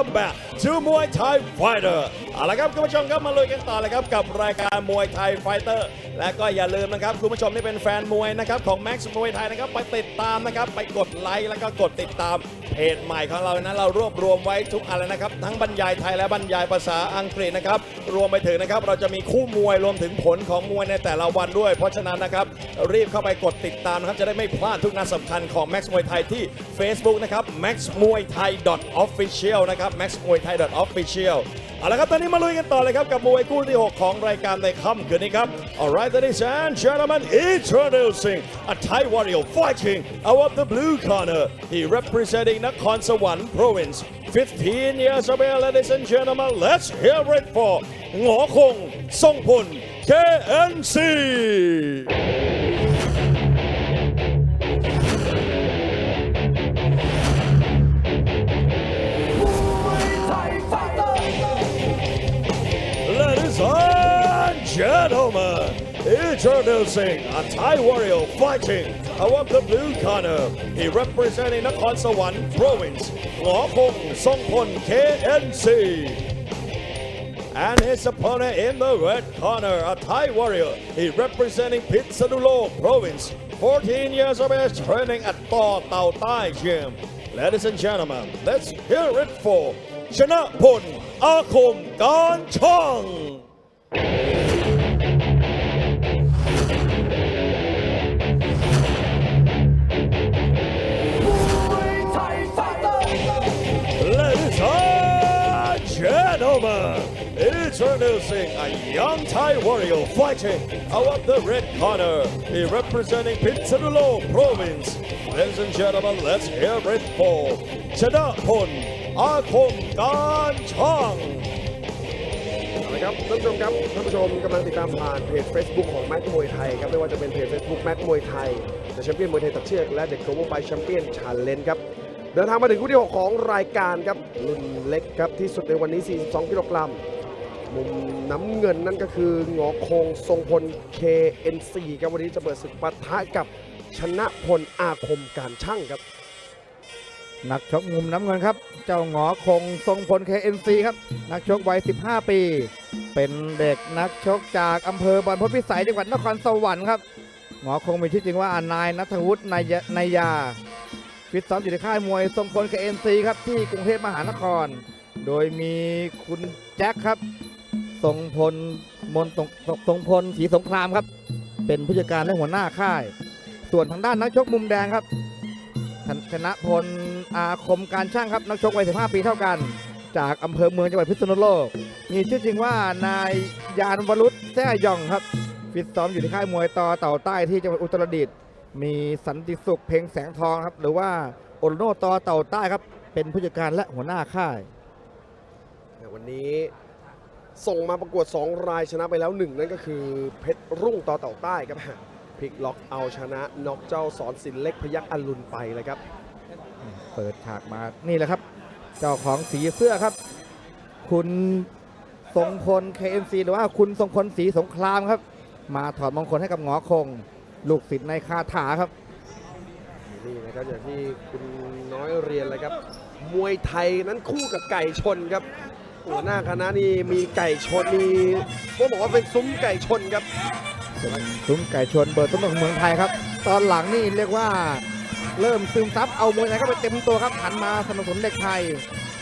welcome back to Muay Thai Fighter เอาละครับคุณผู้ชมครับมาลุยกันต่อเลยครับกับรายการมวยไทยไฟเตอร์ และก็อย่าลืมนะครับคุณผู้ชมที่เป็นแฟนมวยนะครับของ Max มวยไทยนะครับไปติดตามนะครับไปกดไลค์แล้วก็กดติดตามเพจใหม่ของเรานะเรารวบรวมไว้ทุกอะไรนะครับทั้งบรรยายไทยและบรรยายภาษาอังกฤษนะครับรวมไปถึงนะครับเราจะมีคู่มวยรวมถึงผลของมวยในแต่ละวันด้วย เพราะฉะนั้นนะครับรีบเข้าไปกดติดตามนะครับจะได้ไม่พลาดทุกนัดสำคัญของ Max มวยไทยที่ Facebook นะครับ Max มวยไทย official นะครับ Max มวยไทย official เอาละครับตอนนี้มาลุยกันต่อเลยครับกับมวยคู่ที่ 6 ของรายการในค่ำคืนนี้ครับ Alright ladies and gentlemen introducing a Thai warrior fighting out of the blue corner he representing นครสวรรค์ province 15 years of age ladies and gentlemen let's hear it for หงอคงทรงพล KNC Introducing a Thai warrior fighting out of the blue corner. Uh, he representing the Sawan province, Ngo Kong Songpon KNC. And his opponent in the red corner, a Thai warrior. He representing Pitsanulo province, 14 years of age training at Tho Tao Thai Gym. Ladies and gentlemen, let's hear it for Chana Pun Akum Gan Chong. Gentlemen, introducing a young Thai warrior fighting out of the red corner. He representing Pitsadulo province. Ladies and gentlemen, let's hear it for Chanapon Akom Gan Chang. ครับท่านผู้ชมครับท่านผู้ชมกำลังติดตามผ่านเพจ Facebook ของแม็กมวยไทยครับไม่ว่าจะเป็นเพจ Facebook แม็กมวยไทยเดอะแชมเปี้ยนมวยไทยตัดเชือกและเด็กโกลบอลไบแชมเปี้ยนชาเลนจ์ครับ เดินทางมาถึงคู่ที่ 6 ของรายการครับรุ่นเล็กครับที่สุดในวันนี้ 42 กิโลกรัมมุมน้ำเงินนั่นก็คือหงอคงทรงพล KNC ครับวันนี้จะเปิดศึกปะทะกับชนะพลอาคมการช่างครับนักชกมุมน้ำเงินครับ เจ้าหงอคงทรงพล KNC ครับ นักชกวัย 15 ปี เป็นเด็กนักชกจากอำเภอบรรพตพิสัยจังหวัดนครสวรรค์ครับ หงอคงมีชื่อจริงว่านายนัทวุฒินายนายา ฟิตซ้อมอยู่ในค่ายมวยทรงพล KNC ครับที่กรุงเทพมหานคร โดยมีคุณแจ็คครับทรงพลมนทรงทรงพลศรีสงครามครับ เป็นผู้จัดการและหัวหน้าค่าย ส่วนทางด้านนักชกมุมแดงครับชนะพลอาคมการช่างครับนักชกวัย15 ปีเท่ากัน จากอำเภอเมืองจังหวัดพิษณุโลก มีชื่อจริงว่านายยานวรุษแซ่ยองครับ ฟิตซ้อมอยู่ที่ค่ายมวยต่อเต่าใต้ที่จังหวัดอุตรดิตถ์ มีสันติสุขเพ็งแสงทองครับ หรือว่าโอโนต่อเต่าใต้ครับ เป็นผู้จัดการและหัวหน้าค่ายแต่วันนี้ส่งมาประกวด 2 รายชนะไปแล้ว 1 นั่นก็คือเพชรรุ่งต่อเต่าใต้ครับพลิกล็อกเอาชนะน็อกเจ้าสอนสินเล็กพยักอรุณไปเลยครับ เปิดฉากมานี่แหละครับ เจ้าของสีเสื้อครับ คุณทรงพล KNC หรือว่าคุณทรงพลสีสงครามครับ มาถอดมงคลให้กับหงอคง ลูกศิษย์ในคาถาครับ นี่นะครับอย่างที่คุณน้อยเรียนเลยครับ มวยไทยนั้นคู่กับไก่ชนครับ หัวหน้าคณะนี่มีไก่ชนมีต้องบอกว่าเป็นซุ้มไก่ชนครับซุ้มไก่ชนเบิร์ต้นของเมืองไทยครับ ตอนหลังนี่เรียกว่าเริ่มซึมซับเอามวยไทยเข้าไปเต็มตัวครับหันมาสนับสนุนเด็กไทย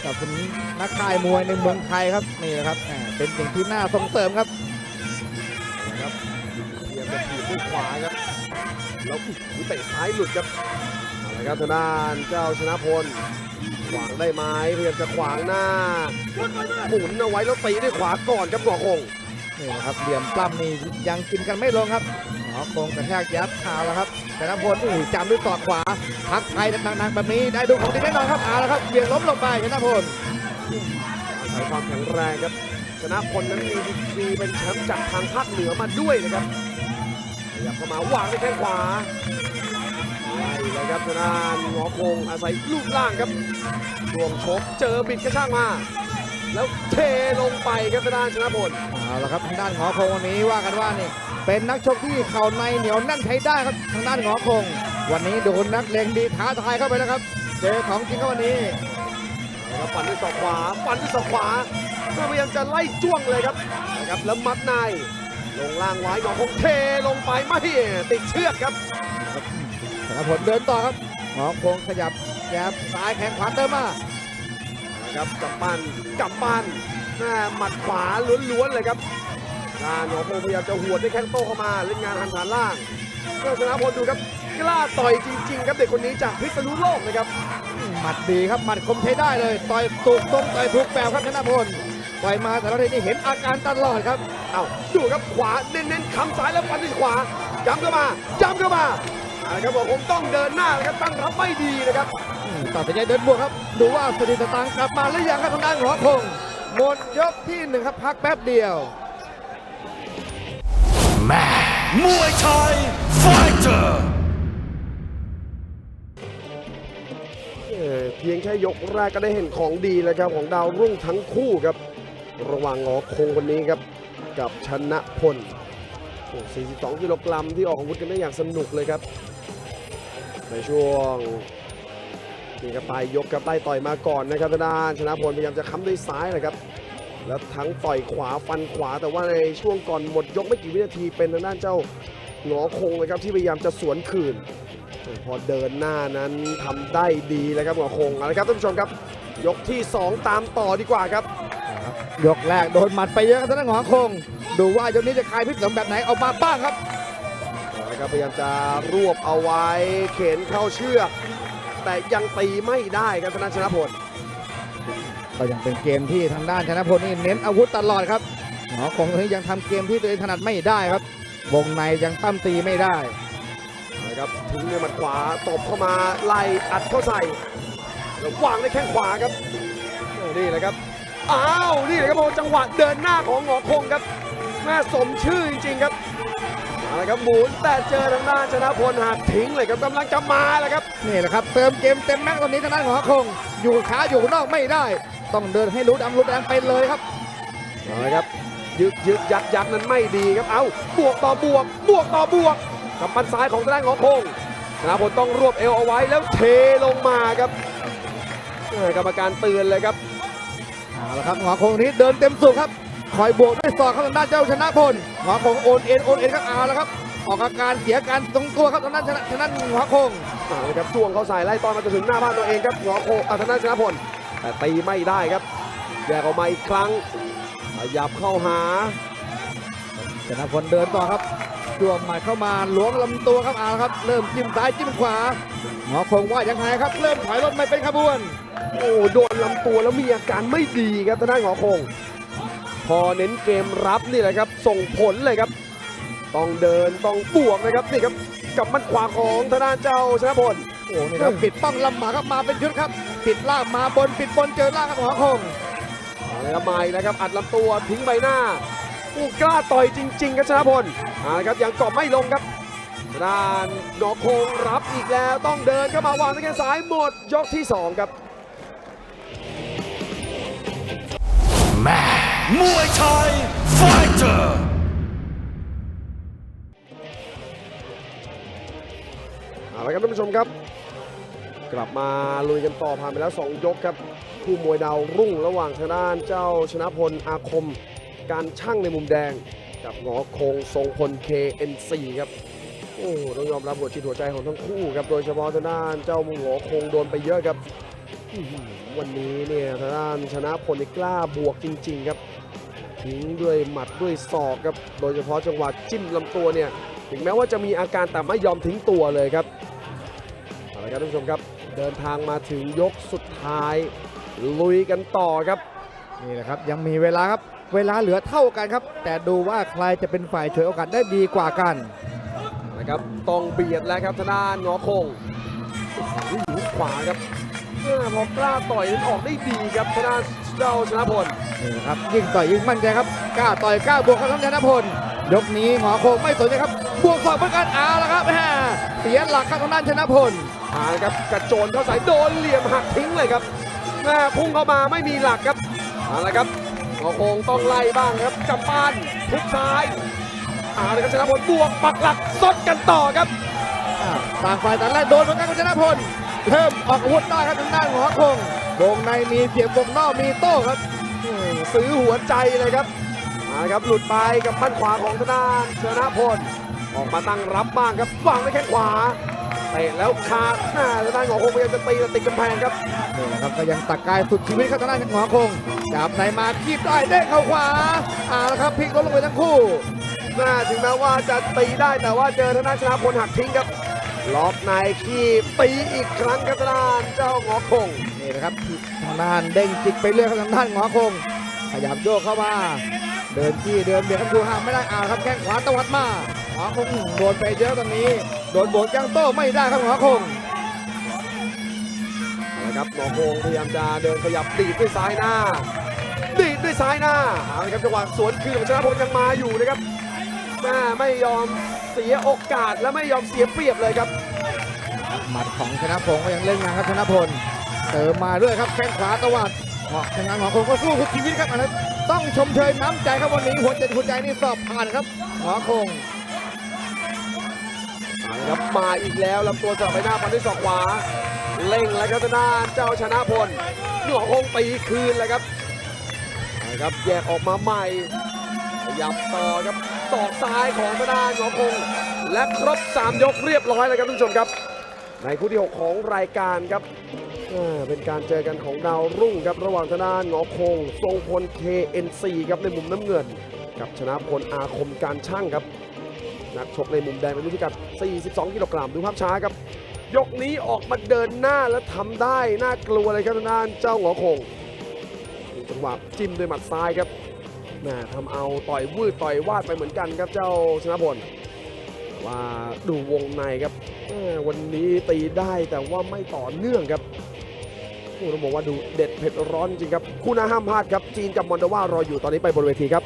กับสนุนนักข่ายมวยในเมืองไทยครับนี่แหละครับแหมเป็นสิ่งที่น่าส่งเสริมครับนะครับเรียมจะถีบด้วยขวาครับ แล้วอุ๊ยเตะซ้ายหลุดครับเอาละครับทางด้านเจ้าชนะพลขวางได้ไหมพยายามจะขวางหน้าหมุนเอาไว้แล้วตีด้วยขวาก่อนครับหงอคงนี่นะครับเหลี่ยมปล้ำนี่ยังกินกันไม่ลงครับหมอคงกระแทกยับข่าวแล้วครับแต่นพลอู้จำด้วยศอกขวาพักไทยดังๆแบบนี้ได้ดูของดีแน่นอนครับเอาละครับเบี่ยงล้มลงไปชนะพลอาศัยความแข็งแรงครับชนะพลนั้นมีดีกรีเป็นแชมป์จากทางภาคเหนือมาด้วยนะครับ ขยับเข้ามาวางด้วยแข้งขวาไล่เลยครับทางด้านหงอคงอาศัยลูกล่างครับดวงชกเจอบิดกระช่างมา แล้วเทลงไปครับทางด้านชนะพลเอาละครับทางด้านหงอคงวันนี้ว่ากันว่านี่เป็นนักชกที่เข่าในเหนียวแน่นใช้ได้ครับทางด้านหงอคง วันนี้โดนนักเลงดีท้าทายเข้าไปแล้วครับ เจอของจริงเข้าวันนี้เนะครับฟันด้วยศอกขวาฟันด้วยศอกขวาเพื่อพยายามจะไล่จ้วงเลยครับนะครับแล้วมัดใน ลงล่างไว้หนองคงเทลงไปไม่ติดเชือกครับชนะพลเดินต่อครับหมอคงขยับแยบซ้ายแข้งขวาเติมมาครับกำปั้นกำปั้นหน้าหมัดขวาล้วนๆเลยครับงานหนองคงพยายามจะหัวด้วยแข้งโต้เข้ามาเล่นงานหันฐานล่างเพื่อชนะพลดูครับกล้าต่อยจริง ๆ ครับเด็กคนนี้จากพิษณุโลกนะครับหมัดดีครับหมัดคมใช้ได้เลย ต่อยถูกตรงต่อยถูกแบบครับชนะพล ต่อยมาแต่ละทีนี่เห็นอาการตลอดครับ เอาดูครับขวาเน้นๆคำซ้ายแล้วฟันด้วยขวาย้ำเข้ามาย้ำเข้ามาเอาละครับบอกผมต้องเดินหน้านะครับตั้งรับไม่ดีนะครับอืมตัดสินใจเดินบวกครับ ดูว่าสติสตางค์กลับมาหรือยังครับทางด้านหมอคงหมดยกที่หนึ่งครับพักแป๊บเดียวมวยไทยไฟเตอร์เอ่อเพียงแค่ยกแรกก็ได้เห็นของดีแล้วครับของดาวรุ่งทั้งคู่ครับ ระหว่างงอคงคนนี้ครับ กับชนะพล 42 กิโลกรัมที่ออกอาวุธกันได้อย่างสนุกเลยครับ ในช่วงนี่ครับปลายยกครับไล่ต่อยมาก่อนนะครับทางด้านชนะพลพยายามจะค้ำด้วยซ้ายนะครับ แล้วทั้งต่อยขวาฟันขวา แต่ว่าในช่วงก่อนหมดยกไม่กี่วินาทีเป็นทางด้านเจ้าหงอคงนะครับที่พยายามจะสวนคืน พอเดินหน้านั้นทำได้ดีเลยครับหงอคงเอาละครับท่านผู้ชมครับ ยกที่ 2 ตามต่อดีกว่าครับ ยกแรกโดนหมัดไปเยอะครับทางด้านหมอคง ดูว่ายกนี้จะคลายพิษสงแบบไหนออกมาบ้างครับเอาละครับพยายามจะรวบเอาไว้เข็นเข้าเชือกแต่ยังตีไม่ได้ครับธนาชนะพลก็ยังเป็นเกมที่ทางด้านชนะพลนี่เน้นอาวุธตลอดครับหมอคงนี้ยังทำเกมที่ตัวเองถนัดไม่ได้ครับ วงในยังตั้มตีไม่ได้เอาละครับทิ้งด้วยหมัดขวาตบเข้ามาไล่อัดเข้าใส่แล้ววางด้วยแข้งขวาครับโอ้นี่แหละครับ อ้าวนี่แหละครับโอ้จังหวะเดินหน้าของหงอคงครับแม่สมชื่อจริง ๆ ครับเอาละครับหมุนแต่เจอทางด้านชนะพลหักทิ้งเลยครับกำลังจะมาแล้วครับนี่แหละครับเติมเกมเต็มแม็กซ์ตอนนี้ทางด้านของหมอคง อยู่ขาอยู่นอกไม่ได้ ต้องเดินให้รู้ดำรู้แดงไปเลยครับเอาละครับยึกยึกยักยักนั้นไม่ดีครับ เอาบวกต่อบวก บวกต่อบวกกับปันซ้ายของทางด้านของพงษ์ธนาพลต้องรวบเอวเอาไว้แล้วเทลงมาครับเอ่อกรรมการเตือนเลยครับ เอาละครับหมอคงนี้เดินเต็มสูบครับคอยบวกด้วยศอกครับทางด้านเจ้าชนะพลหมอคงโอนเอ็นโอนเอ็นครับเอาละครับ ออกอาการเสียการทรงตัวครับทางด้านชนะชนะหมอคงเอาละครับจ้วงเขาใส่ไล่ตอนมาจนถึงหน้าบ้านตัวเองครับหัวโคอัธนาชนะพลแต่ตีไม่ได้ครับแยกออกมาอีกครั้งขยับเข้าหาชนะพลเดินต่อครับ จ้วงหมัดเข้ามาหลวงลำตัวครับเอาครับ เริ่มจิ้มซ้ายจิ้มขวาหมอคงว่ายังไงครับ เริ่มถอยรถไม่เป็นขบวน โอ้โดนลำตัวแล้วมีอาการไม่ดีครับทางด้านหงอคง พอเน้นเกมรับนี่แหละครับ ส่งผลเลยครับ ต้องเดินต้องบวกนะครับนี่ครับกับมันขวาของทางด้านเจ้าชนะพลโอ้นี่ครับปิดป้องลำหมาครับมาเป็นชุดครับ ปิดล่างมาบนปิดบนเจอล่างครับหมอคงเอาเลยครับมาอีกแล้วครับอัดลำตัวทิ้งใบหน้า อู้กล้าต่อยจริง ๆ ครับชนะพลเอาละครับยังเกาะไม่ลงครับทางด้านหงอคงรับอีกแล้วต้องเดินเข้ามาวางด้วยแขนซ้ายหมดยกที่สองครับมวยไทยไฟเตอร์เอาละครับท่านผู้ชมครับ กลับมาลุยกันต่อผ่านไปแล้ว 2 ยกครับ คู่มวยดาวรุ่งระหว่างทางด้านเจ้าชนะพลอาคม การช่างในมุมแดง กับหงอคงทรงพล KNC ครับโอ้ต้องยอมรับหัวจิตหัวใจของทั้งคู่ครับโดยเฉพาะทางด้านเจ้าหงอคงโดนไปเยอะครับวันนี้เนี่ยทางด้านชนะพลนี่กล้าบวกจริง ๆ ครับทิ้งด้วยหมัดด้วยศอกครับโดยเฉพาะจังหวะจิ้มลำตัวเนี่ยถึงแม้ว่าจะมีอาการแต่ไม่ยอมทิ้งตัวเลยครับเอาละครับท่านผู้ชมครับ เดินทางมาถึงยกสุดท้าย ลุยกันต่อครับ นี่แหละครับ ยังมีเวลาครับ เวลาเหลือเท่ากันครับ แต่ดูว่าใครจะเป็นฝ่ายฉวยโอกาสได้ดีกว่ากันนะครับต้องเบียดแล้วครับทางด้านงอคงวิ่งหุกขวาครับเมื่อพอกล้าต่อยนั้นออกได้ดีครับทางด้านเจ้าชนะพลนี่นะครับยิ่งต่อยยิ่งมั่นใจครับกล้าต่อยกล้าบวกครับท่านชนะพลยกนี้หมอโคงไม่สนใจครับ บวกศอกเหมือนกันเอาละครับแหมเสียหลักครับทางด้านชนะพลมาเลยครับกระโจนเข้าใส่โดนเหลี่ยมหักทิ้งเลยครับแม่พุ่งเข้ามาไม่มีหลักครับเอาละครับ งอคงต้องไล่บ้างครับจับปานทุกซ้ายเอาเละครับชนะพลบวกปักหลักซดกันต่อครับอ่าต่างฝ่ายต่างไล่โดนเหมือนกันครับชนะพลเริ่มออกอาวุธได้ครับทางด้านหมอโคงวงในมีเสียงวงนอกมีโต้ครับอืมซื้อหัวใจเลยครับมาครับหลุดไปกับปั้นขวาของธนานชนะพลออกมาตั้งรับบ้างครับวางด้วยแข้งขวา เตะแล้วขาดหน้าธนานของคงพยายามจะตีแต่ติดกำแพงครับนี่แหละครับก็ยังตักกายสุดชีวิตครับทางด้านหงอคงจับในมาคีบได้เด้งเข้าขวาเอาละครับพลิกล้มลงไปทั้งคู่หน้าถึงแม้ว่าจะตีได้แต่ว่าเจอธนาชนะพลหักทิ้งครับล็อกในคีบตีอีกครั้งครับธนานเจ้าหงอคงนี่นะครับทางด้านเด้งจิกไปเรื่อยครับทางด้านหงอคงขยับโยกเข้ามา เดินจี้เดินเบียดครับดูห่างไม่ได้เอาครับแข้งขวาตวัดมา หงอคงโดนไปเยอะตอนนี้ โดนโบกยังโต้ไม่ได้ครับหงอคงเอาละครับหงอคงพยายามจะเดินขยับดีดด้วยซ้ายหน้าดีดด้วยซ้ายหน้าเอาละครับจังหวะสวนคืนของชนะพลยังมาอยู่นะครับแม่ไม่ยอมเสียโอกาสและไม่ยอมเสียเปรียบเลยครับหมัดของชนะพงศ์ก็ยังเล่นงานครับชนะพลเติมมาด้วยครับแข้งขวาตะวัดเหาะทางานของคงก็สู้ทุกชีวิตครับอันนั้นต้องชมเชยน้ำใจครับวันนี้หัวใจหัวใจนี่สอบผ่านครับหงอคง ครับมาอีกแล้วลำตัวสับไปหน้าฟันด้วยศอกขวา เล่งแล้วครับทางด้านเจ้าชนะพลหงอคงตีคืนเลยครับเอาละครับแยกออกมาใหม่ขยับต่อครับศอกซ้ายของทางด้านหงอคงและครบ 3 ยกเรียบร้อยแล้วครับท่านผู้ชมครับ ในคู่ที่ 6 ของรายการครับเป็นการเจอกันของดาวรุ่งครับระหว่างทางด้านหงอคง ทรงพล KNC ครับในมุมน้ำเงิน กับชนะพลอาคมการช่างครับ นักชกในมุมแดงเป็นรุ่นพิกัด 42 กิโลกรัมดูภาพช้าครับ ยกนี้ออกมาเดินหน้าและทำได้น่ากลัวเลยครับทางด้านเจ้าหงอคงจังหวะจิ้มด้วยหมัดซ้ายครับแหม่ทำเอาต่อยวืดต่อยวาดไปเหมือนกันครับเจ้าชนะพลแต่ว่าดูวงในครับวันนี้ตีได้แต่ว่าไม่ต่อเนื่องครับโอ้ต้องบอกว่าดูเด็ดเผ็ดร้อนจริงครับ คู่น้าห้ามพลาดครับ จีนกับมอนโดว่ารออยู่ตอนนี้ไปบนเวทีครับ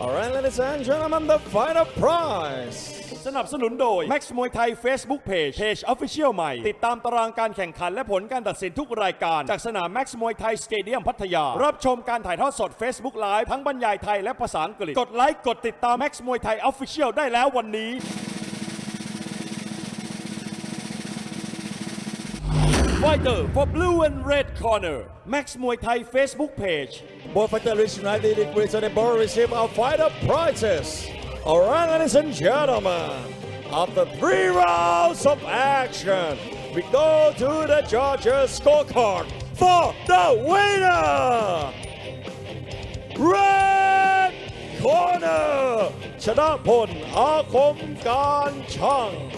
Alright ladies and gentlemen the final prize สนับสนุนโดย Max มวยไทย Facebook Page Page Official ใหม่ ติดตามตารางการแข่งขันและผลการตัดสินทุกรายการ จากสนาม Max มวยไทยสเตเดียมพัทยา รับชมการถ่ายทอดสด Facebook Live ทั้งบรรยายไทยและภาษาอังกฤษ กดไลค์ กดติดตาม Max มวยไทย Official ได้แล้ววันนี้ Fighter for Blue and Red Corner Max มวยไทย Facebook Page Both fighter reach United degrees and they both receive our fighter prizes. Alright, ladies and gentlemen, after three rounds of action, we go to the judges' scorecard for the winner. Red corner ชนะพลอาคมการช่าง